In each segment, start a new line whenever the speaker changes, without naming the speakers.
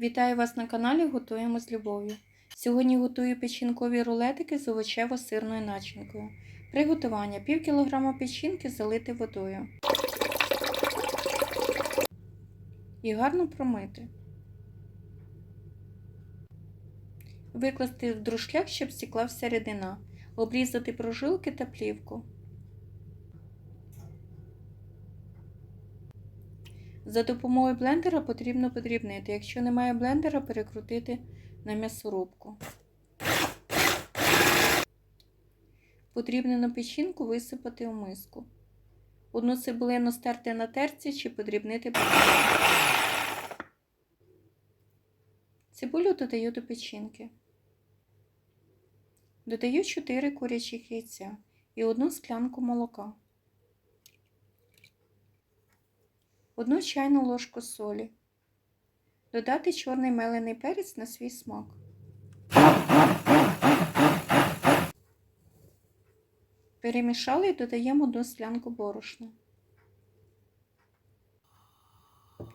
Вітаю вас на каналі Готуємо з любов'ю. Сьогодні готую печінкові рулетики з овочево-сирною начинкою. Приготування пів кілограма печінки залити водою. І гарно промити. Викласти в друшляк, щоб стікла вся рідина. Обрізати прожилки та плівку. За допомогою блендера потрібно подрібнити. Якщо немає блендера, перекрутити на м'ясорубку. Подрібнену печінку висипати у миску. Одну цибулину стерти на терці чи подрібнити блендером. Цибулю додаю до печінки. Додаю 4 курячих яйця і одну склянку молока. Одну чайну ложку солі. Додати чорний мелений перець на свій смак. Перемішали і додаємо одну склянку борошна.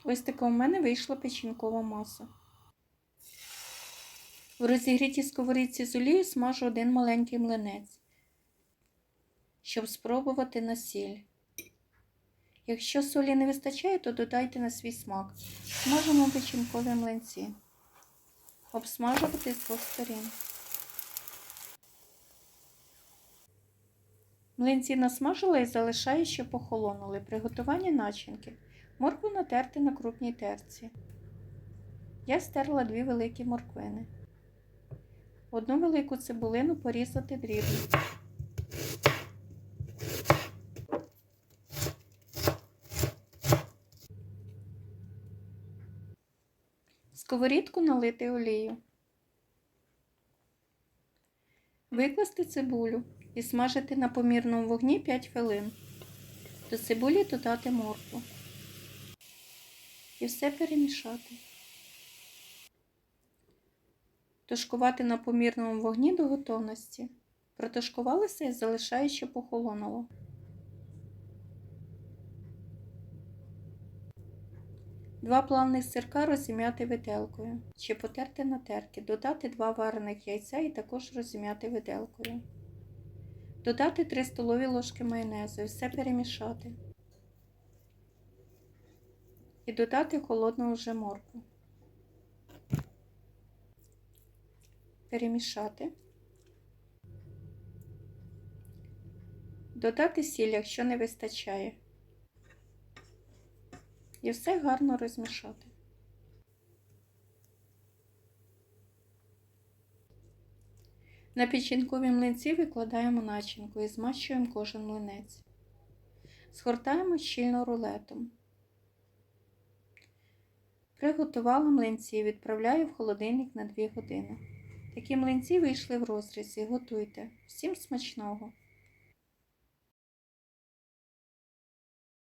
Ось така у мене вийшла печінкова маса. В розігрітій сковорідці з олією смажу один маленький млинець, щоб спробувати на сіль. Якщо солі не вистачає, то додайте на свій смак. Смажимо печінкові млинці. Обсмажувати з двох сторін. Млинці насмажила і залишаю, щоб охолонули. Приготування начинки. Моркву натерти на крупній терці. Я стерла дві великі морквини. Одну велику цибулину порізати дрібно. Сковорідку налити олію. Викласти цибулю і смажити на помірному вогні 5 хвилин. До цибулі додати моркву. І все перемішати. Тушкувати на помірному вогні до готовності. Протушкувалося і залишаю, щоб охолонуло. Два плавних сирка розім'яти виделкою чи потерти на терки. Додати два варених яйця і також розім'яти виделкою. Додати 3 столові ложки майонезу і все перемішати. І додати холодну вже моркву. Перемішати. Додати сіль, якщо не вистачає. І все гарно розмішати. На печінкові млинці викладаємо начинку і змащуємо кожен млинець. Згортаємо щільно рулетом. Приготувала млинці відправляю в холодильник на 2 години. Такі млинці вийшли в розрізі. Готуйте. Всім смачного!